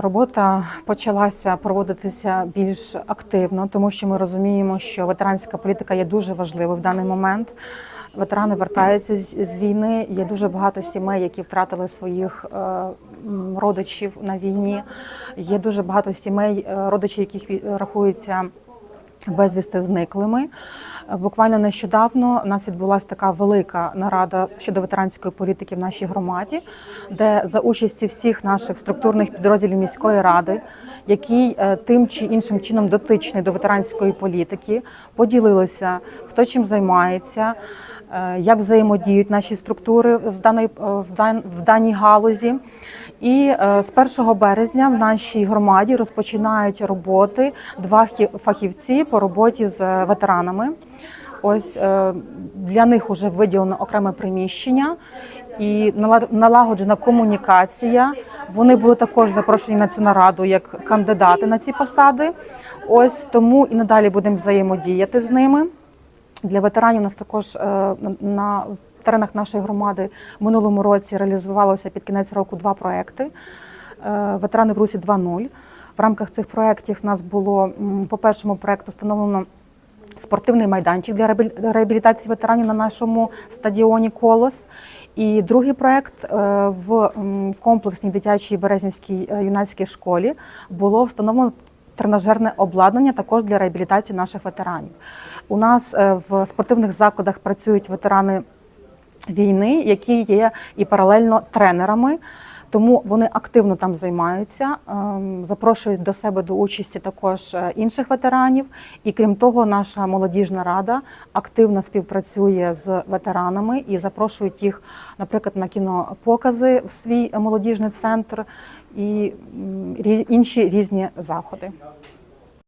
робота почалася проводитися більш активно, тому що ми розуміємо, що ветеранська політика є дуже важливою в даний момент. Ветерани вертаються з, війни. Є дуже багато сімей, які втратили своїх е, родичів на війні. Є дуже багато сімей, е, родичі, яких рахуються безвісти зниклими. Буквально нещодавно у нас відбулася така велика нарада щодо ветеранської політики в нашій громаді, де за участі всіх наших структурних підрозділів міської ради, який е, тим чи іншим чином дотичний до ветеранської політики, поділилися, хто чим займається. Е, Як взаємодіють наші структури даної е, в дан- в даній галузі, і е, з 1 березня в нашій громаді розпочинають роботи два фахівці по роботі з ветеранами. Ось для них вже виділено окреме приміщення і нала- налагоджена комунікація. Вони були також запрошені на цю нараду як кандидати на ці посади. Ось тому і надалі будемо взаємодіяти з ними. Для ветеранів нас також е, на- на теренах нашої громади в минулому році реалізувалося під кінець року два проекти. Е, Ветерани в Русі 2.0. В рамках цих проєктів у нас було по першому проєкту встановлено спортивний майданчик для реабілі- реабілітації ветеранів на нашому стадіоні Колос. І другий проєкт е, в комплексній дитячій Березнівській юнацькій школі було встановлено тренажерне обладнання також для реабілітації наших ветеранів. У нас е, в спортивних закладах працюють ветерани війни, які є і паралельно тренерами. Тому вони активно там займаються, ем, запрошують до себе до участі також е, інших ветеранів. І крім того, наша молодіжна рада активно співпрацює з ветеранами і запрошують їх, наприклад, на кінопокази в свій молодіжний центр і інші різні заходи.